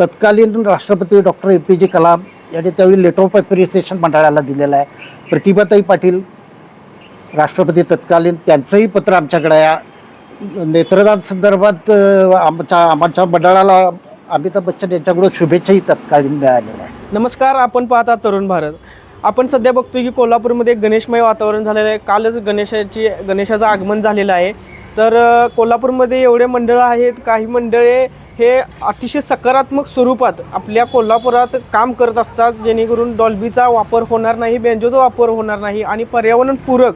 तत्कालीन राष्ट्रपती doctor A P जे कलाम यांनी त्यावेळी लेटर ऑफ अप्रिसिएशन मंडळाला दिलेलं आहे. प्रतिभाताई पाटील राष्ट्रपती तत्कालीन त्यांचंही पत्र आमच्याकडे आहे. नेत्रदान संदर्भात आमच्या आमच्या मंडळाला अमिताभ बच्चन यांच्याकडून शुभेच्छाही तत्कालीन मिळालेल्या आहे नमस्कार आपण पाहता तरुण भारत. आपण सध्या बघतोय की कोल्हापूरमध्ये गणेशमय वातावरण झालेलं आहे. कालच गणेशाची गणेशाचं आगमन झालेलं आहे. तर कोल्हापूरमध्ये एवढे मंडळं आहेत काही मंडळे हे अतिशय सकारात्मक स्वरूपात आपल्या कोल्हापुरात काम करत असतात जेणेकरून डॉल्बीचा वापर होणार नाही बेंजोचा वापर होणार नाही आणि पर्यावरणपूरक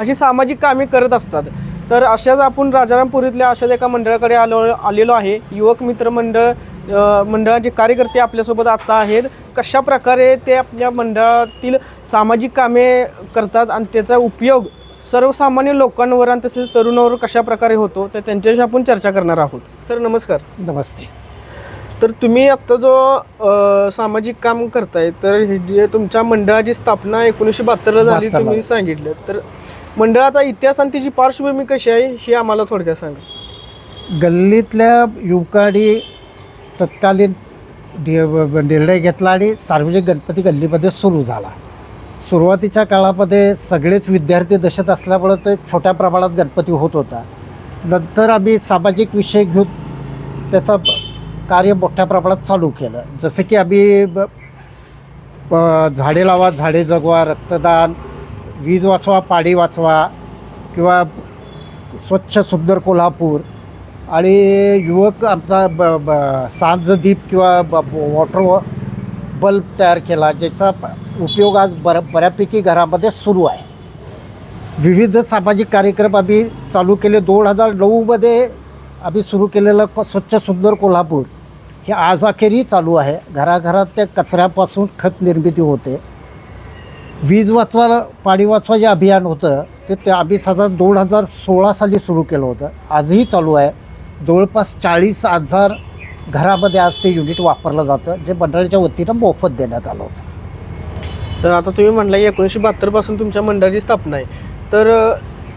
अशी सामाजिक कामे करत असतात. तर अशाच आपण राजारामपुरीतल्या अशाच एका मंडळाकडे आलो आलेलो आहे. युवक मित्र मंडळ मंडळाचे कार्यकर्ते आपल्यासोबत आता आहेत. कशा प्रकारे ते आपल्या मंडळातील सामाजिक कामे करतात आणि त्याचा उपयोग सर्वसामान्य लोकांवर आणि तसेच तरुणावर कशा प्रकारे होतो तर त्यांच्याशी आपण चर्चा करणार आहोत. सर नमस्कार. नमस्ते. तर तुम्ही आत्ता जो अ, सामाजिक काम करताय तर हे जे तुमच्या मंडळाची स्थापना एकोणीसशे बहात्तरला झाली 72 तुम्ही सांगितलं. तर मंडळाचा इतिहास आणि त्याची पार्श्वभूमी कशी आहे हे आम्हाला थोडक्यात सांगा. गल्लीतल्या युवकांनी तत्कालीन निर्णय घेतला आणि सार्वजनिक गणपती गल्लीमध्ये सुरू झाला. सुरुवातीच्या काळामध्ये सगळेच विद्यार्थी दशत असल्यामुळं ते छोट्या प्रमाणात गणपती होत होता. नंतर आम्ही सामाजिक विषय घेऊन त्याचं कार्य मोठ्या प्रमाणात चालू केलं. जसं की आम्ही ब- झाडे लावा झाडे जगवा रक्तदान वीज वाचवा पाणी वाचवा किंवा स्वच्छ सुंदर कोल्हापूर आणि युवक आमचा ब ब सांजदीप किंवा ब वॉटर बल्ब तयार केला ज्याचा उपयोग आज बऱ्या बऱ्यापैकी घरामध्ये सुरू आहे. विविध सामाजिक कार्यक्रम आम्ही चालू केले. दोन हजार नऊमध्ये आम्ही सुरू केलेलं क- स्वच्छ सुंदर कोल्हापूर हे आज अखेरही चालू आहे. घराघरात त्या कचऱ्यापासून खत निर्मिती होते. वीज वाचवा पाणी वाचवा जे अभियान होतं ते ते आम्ही साधारण दोन हजार सोळा साली सुरू केलं होतं. आजही चालू आहे. जवळपास चाळीस हजार घरामध्ये आज ते युनिट वापरलं जातं जे मंडळाच्या वतीनं मोफत देण्यात आलं होतं. तर आता तुम्ही म्हणला एकोणीसशे बहात्तरपासून तुमच्या मंडळाची स्थापना आहे. तर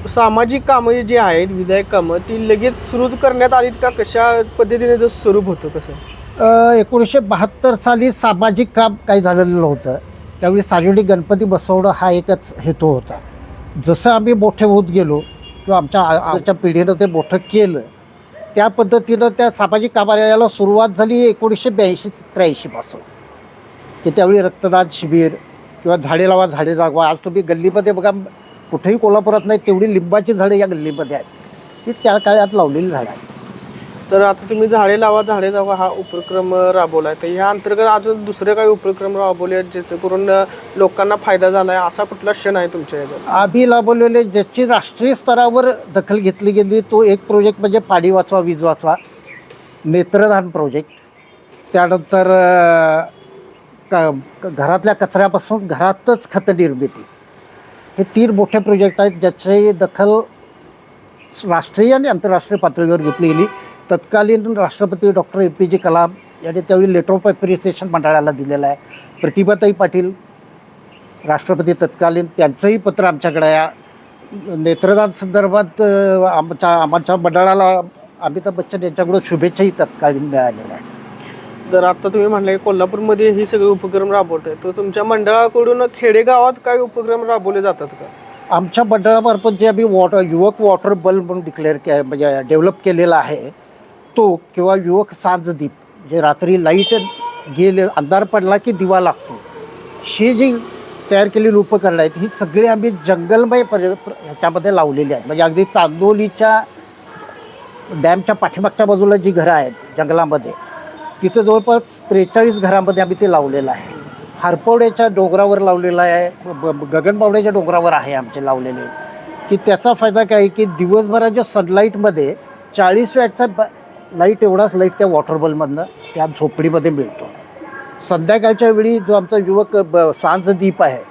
सामाजिक कामं जी आहेत विधायक कामं ती लगेच सुरू करण्यात आलीत का? कशा पद्धतीने जर स्वरूप होतं कसं? एकोणीसशे बहात्तर साली सामाजिक काम काही झालेलं नव्हतं. त्यावेळी सार्वजनिक गणपती बसवणं हा एकच हेतू होता. जसं आम्ही मोठे होत गेलो किंवा आमच्या आमच्या पिढीनं ते मोठं केलं त्या पद्धतीनं त्या सामाजिक कामाला सुरुवात झाली एकोणीसशे ब्याऐंशी त्र्याऐंशीपासून की त्यावेळी रक्तदान शिबिर किंवा झाडे लावा झाडे जागवा. आज तुम्ही गल्लीमध्ये बघा कुठेही कोल्हापुरात नाही तेवढी लिंबाची झाडे या गल्लीमध्ये आहेत. ती त्या काळात लावलेली झाडं आहेत. तर आता तुम्ही झाडे लावा झाडे जावा हा उपक्रम राबवला आहे. तर ह्या अंतर्गत अजून दुसरे काही उपक्रम राबवले आहेत ज्याचे करून लोकांना फायदा झाला आहे असा कुठला क्षण आहे तुमच्या याच्यात? आम्ही राबवलेले ज्याची राष्ट्रीय स्तरावर दखल घेतली गेली तो एक प्रोजेक्ट म्हणजे पाणी वाचवा वीज वाचवा नेत्रदान प्रोजेक्ट त्यानंतर क- क- घरातल्या कचऱ्यापासून घरातच खत निर्मिती. हे तीन मोठे प्रोजेक्ट आहेत ज्याची दखल राष्ट्रीय आणि आंतरराष्ट्रीय पातळीवर घेतली गेली. तत्कालीन राष्ट्रपती डॉक्टर ए पी जे कलाम यांनी त्यावेळी लेटर ऑफ अप्रिसिएशन मंडळाला दिलेलं आहे. प्रतिभाताई पाटील राष्ट्रपती तत्कालीन त्यांचंही पत्र आमच्याकडे आहे. नेत्रदान संदर्भात आमच्या आमच्या मंडळाला अमिताभ बच्चन यांच्याकडून शुभेच्छाही तत्कालीन मिळालेल्या आहेत. तर आता तुम्ही म्हणले कोल्हापूरमध्ये हे सगळे उपक्रम राबवत आहे तर तुमच्या मंडळाकडून खेडेगावात काही उपक्रम राबवले जातात का? आमच्या मंडळामार्फत जे आम्ही वॉटर युवक वॉटर बल्ब म्हणून डिक्लेअर के म्हणजे डेव्हलप केलेला आहे तो किंवा युवक सांजदीप जे रात्री लाइट गेले अंधार पडला की दिवा लागतो. ही जी तयार केलेली उपकरणं आहेत ही सगळी आम्ही जंगलमय पर्य ह्याच्यामध्ये लावलेली आहेत. म्हणजे अगदी चांदोलीच्या डॅमच्या पाठीमागच्या बाजूला जी घरं आहेत जंगलामध्ये तिथं जवळपास त्रेचाळीस घरामध्ये आम्ही ते लावलेलं आहे. हरपवड्याच्या डोंगरावर लावलेलं आहे ब- गगनबावड्याच्या डोंगरावर आहे आमचे लावलेले. की त्याचा फायदा काय आहे की दिवसभराच्या सनलाईटमध्ये चाळीस वॅटचा ब लाइट एवढाच लाइट त्या वॉटर त्या झोपडीमध्ये मिळतो. संध्याकाळच्या वेळी जो आमचा युवक ब सांजदीप आहे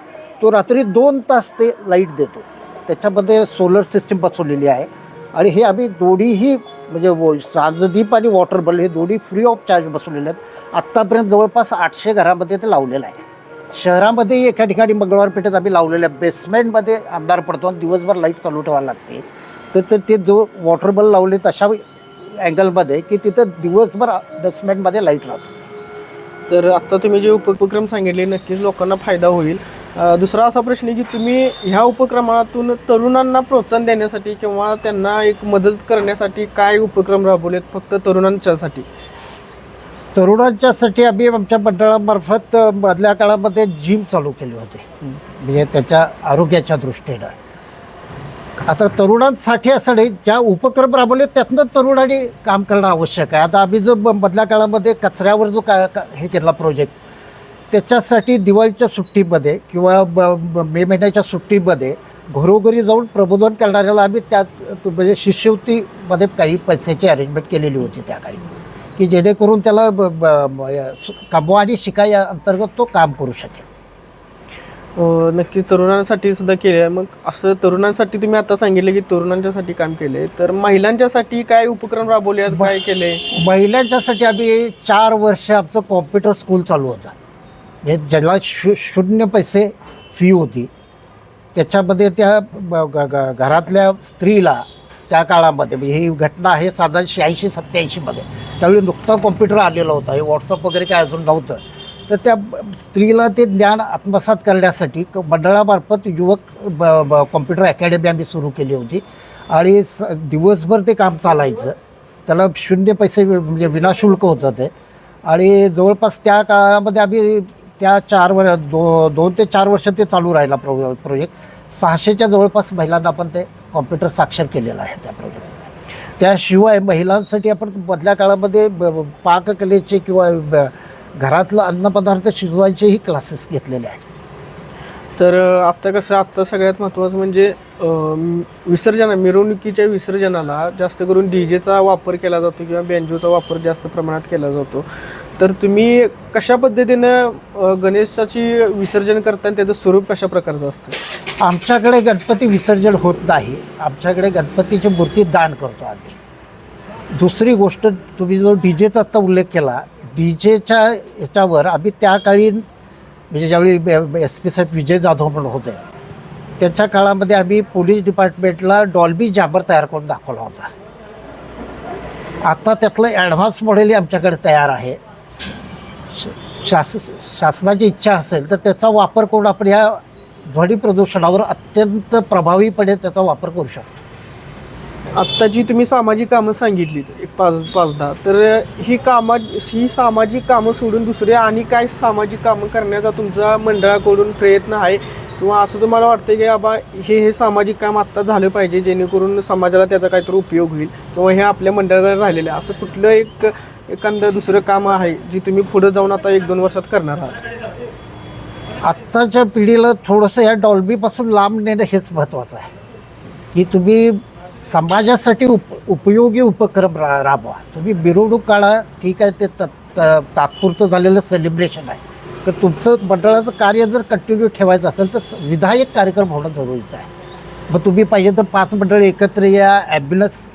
तो रात्री दोन तास ते लाइट देतो. त्याच्यामध्ये सोलर सिस्टीम बसवलेली आहे. आणि हे आम्ही दोन्हीही म्हणजे सांजदीप आणि वॉटर बल्ब हे दोन्ही फ्री ऑफ चार्ज बसवलेले आहेत. आत्तापर्यंत जवळपास आठशे घरामध्ये ते लावलेलं आहे. शहरामध्येही एका ठिकाणी मंगळवार पेठेत आम्ही लावलेल्या आहे बेसमेंटमध्ये अंधार पडतो आणि दिवसभर लाइट चालू ठेवायला लागते. तर ते ते जो वॉटर बल्ब लावले तशा अँगलमध्ये की तिथं दिवसभर बेसमेंटमध्ये लाइट राहतो. तर आत्ता तुम्ही जे उपक्रम सांगितले नक्कीच लोकांना फायदा होईल. दुसरा असा प्रश्न आहे की तुम्ही ह्या उपक्रमातून तरुणांना प्रोत्साहन देण्यासाठी किंवा त्यांना एक मदत करण्यासाठी काय उपक्रम राबवलेत फक्त तरुणांच्यासाठी? तरुणांच्यासाठी आम्ही आमच्या मंडळामार्फत मधल्या काळामध्ये जिम चालू केली होती. म्हणजे त्याच्या आरोग्याच्या दृष्टीनं. आता तरुणांसाठी असं नाही ज्या उपक्रम राबवले त्यातनं तरुणांनी काम करणं आवश्यक आहे. आता आम्ही जो ब- मधल्या काळामध्ये कचऱ्यावर जो का का- हे केला प्रोजेक्ट त्याच्यासाठी दिवाळीच्या सुट्टीमध्ये किंवा ब- मे महिन्याच्या सुट्टीमध्ये घरोघरी जाऊन प्रबोधन करणाऱ्याला आम्ही त्यात म्हणजे शिष्यवृत्तीमध्ये काही पैशाची अरेंजमेंट केलेली होती त्या काळी. की जेणेकरून त्याला कमवा आणि शिका या अंतर्गत तो काम करू शकेल. नक्की तरुणांसाठी सुद्धा केले. आहे मग असं तरुणांसाठी तुम्ही आता सांगितलं की तरुणांच्यासाठी काम केले. तर महिलांच्यासाठी काय उपक्रम राबवले? आहेत काय केले? महिलांच्यासाठी आम्ही चार वर्ष आमचं कॉम्प्युटर स्कूल चालू होतं. म्हणजे ज्याला शू शून्य पैसे फी होती. त्याच्यामध्ये त्या ब- ग- घरातल्या स्त्रीला त्या काळामध्ये म्हणजे ही घटना आहे साधारण शहाऐंशी सत्याऐंशीमध्ये त्यावेळी नुकता कॉम्प्युटर आलेला होता. हे व्हॉट्सअप वगैरे काय अजून नव्हतं. तर त्या स्त्रीला ते ज्ञान आत्मसात करण्यासाठी क- मंडळामार्फत युवक ब ब कॉम्प्युटर अकॅडमी आम्ही सुरू केली होती. आणि स दिवसभर ते काम चालायचं. त्याला शून्य पैसे म्हणजे विनाशुल्क होतं ते. आणि जवळपास त्या काळामध्ये आम्ही त्या चार वर दो दोन ते चार वर्ष ते चालू राहिला प्रो प्रोजेक्ट सहाशेच्या जवळपास महिलांना आपण ते कॉम्प्युटर साक्षर केलेलं आहे त्या प्रोजेक्ट त्याशिवाय महिलांसाठी आपण मधल्या काळामध्ये ब- पाककलेचे किंवा ब- घरातलं अन्नपदार्थ शिजवायचेही क्लासेस घेतलेले आहेत. तर आत्ता कसं आत्ता सगळ्यात महत्त्वाचं म्हणजे विसर्जना विसर्जन मिरवणुकीच्या विसर्जनाला जास्त करून डी जेचा वापर केला जातो किंवा बँजोचा वापर जास्त प्रमाणात केला जातो. तर तुम्ही कशा पद्धतीनं गणेशाची विसर्जन करताना त्याचं स्वरूप कशा प्रकारचं असतं? आमच्याकडे गणपती विसर्जन होत नाही. आमच्याकडे गणपतीची मूर्ती दान करतो आम्ही. दुसरी गोष्ट तुम्ही जो डी जेचा आत्ता उल्लेख केला डी जेच्या याच्यावर आम्ही त्या काळी म्हणजे ज्यावेळी एस पी साहेब विजय जाधव म्हणून होते त्याच्या काळामध्ये आम्ही पोलीस डिपार्टमेंटला डॉल्बी जॅमर तयार करून दाखवला होता. आता त्यातलं ॲडव्हान्स मॉडेलही आमच्याकडे तयार आहे. श- शास शासनाची इच्छा असेल तर त्याचा वापर करून आपण या ध्वनी प्रदूषणावर अत्यंत प्रभावीपणे त्याचा वापर करू शकतो. आत्ता जी तुम्ही सामाजिक कामं सांगितली एक पाच पाच दहा तर ही कामा ही सामाजिक कामं सोडून दुसरे आणि काय सामाजिक कामं करण्याचा तुमचा मंडळाकडून प्रयत्न आहे किंवा असं तुम्हाला वाटतं की बाबा हे हे सामाजिक काम आत्ता झालं पाहिजे जेणेकरून समाजाला त्याचा काहीतरी उपयोग होईल किंवा हे आपल्या मंडळाला राहिलेलं आहे. असं कुठलं एक एखादं दुसरं काम आहे जी तुम्ही पुढे जाऊन आता एक दोन वर्षात करणार आहात? आत्ताच्या पिढीला थोडंसं या डॉल्बीपासून लांब नेणं हेच महत्त्वाचं आहे. की तुम्ही समाजासाठी उप उपयोगी उपक्रम रा राबवा. तुम्ही मिरवणूक काढा ठीक आहे ते तत् त- तात्पुरतं झालेलं सेलिब्रेशन आहे. तर तुमचं मंडळाचं कार्य जर कंटिन्यू ठेवायचं असेल तर विधायक कार्यक्रम होणं जरुरीचं आहे. मग तुम्ही पाहिजे तर पाच मंडळ एकत्र या ॲम्ब्युलन्स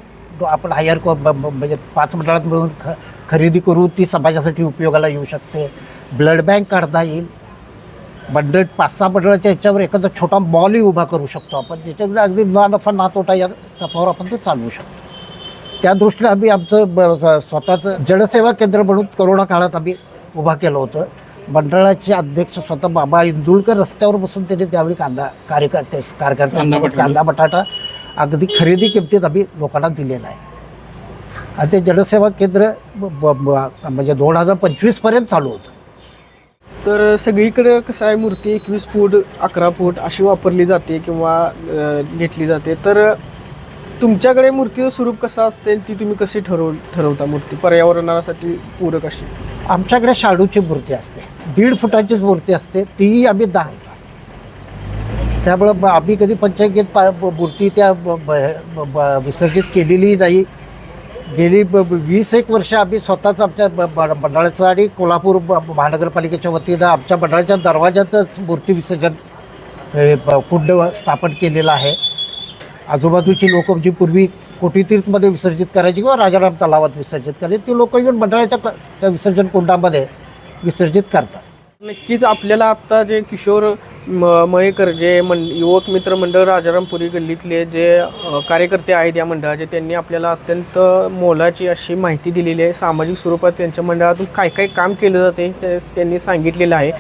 आपण हायर म्हणजे पाच मंडळात मिळून ख खरेदी करू ती समाजासाठी उपयोगाला येऊ शकते. ब्लड बँक काढता येईल. मंडळ पाच सहा मंडळाच्या ह्याच्यावर एखादा छोटा मॉलही उभा करू शकतो आपण ज्याच्याकडे अगदी ना नफा ना तोटा या तत्वावर आपण ते चालवू शकतो. त्या दृष्टीने आम्ही आमचं स्वतःचं जनसेवा केंद्र म्हणून करोना काळात आम्ही उभा केलं होतं. मंडळाचे अध्यक्ष स्वतः बाबा इंदुलकर रस्त्यावर बसून त्यांनी त्यावेळी कांदा कार्यकर्ते कार्यकर्त्यांसोबत कांदा बटाटा अगदी खरेदी किमतीत आम्ही लोकांना दिलेला आहे. आणि ते जनसेवा केंद्र ब- ब- म्हणजे दोन हजार पंचवीसपर्यंत चालू होतं. तर सगळीकडे कसं आहे मूर्ती एकवीस फूट अकरा फूट अशी वापरली जाते किंवा अ, घेतली जाते. तर तुमच्याकडे मूर्तीचं स्वरूप कसं असते ती तुम्ही कशी ठरव ठरवता मूर्ती? पर्यावरणासाठी पूरक अशी. आमच्याकडे शाडूची मूर्ती असते. दीड फुटाचीच मूर्ती असते. तीही आम्ही दाखवतो. त्यामुळं ब- आम्ही कधी पंचायत पा मूर्ती त्या ब- ब- ब- विसर्जित केलेली नाही. गेली ब- वीस एक वर्ष आम्ही स्वतःच आमच्या ब- ब- मंडळाचं आणि कोल्हापूर ब- महानगरपालिकेच्या वतीनं आमच्या मंडळाच्या दरवाजातच मूर्ती विसर्जन हे ब- कुंड स्थापन केलेलं आहे. आजूबाजूची लोक जी म्हणजे पूर्वी कोटीतीर्थमध्ये विसर्जित करायची किंवा राजाराम तलावात विसर्जित करायची. ती लोक येऊन मंडळाच्या क- त्या विसर्जन कुंडामध्ये विसर्जित करतात. नक्कीच आपल्याला आत्ता जे किशोर म मयेकर जे मं युवक मित्र मंडळ राजारामपुरी गल्लीतले जे कार्यकर्ते आहेत या मंडळाचे त्यांनी आपल्याला अत्यंत मोलाची अशी माहिती दिलेली आहे. सामाजिक स्वरूपात त्यांच्या मंडळातून काय काय काम केलं जाते ते त्यांनी सांगितलेलं आहे.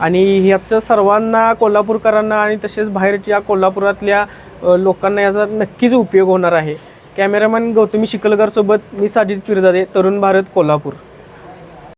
आणि ह्याचं सर्वांना कोल्हापूरकरांना आणि तसेच बाहेरच्या कोल्हापुरातल्या लोकांना याचा नक्कीच उपयोग होणार आहे. कॅमेरामॅन गौतमी शिकलकरसोबत मी साजिद पिरजादे तरुण भारत कोल्हापूर.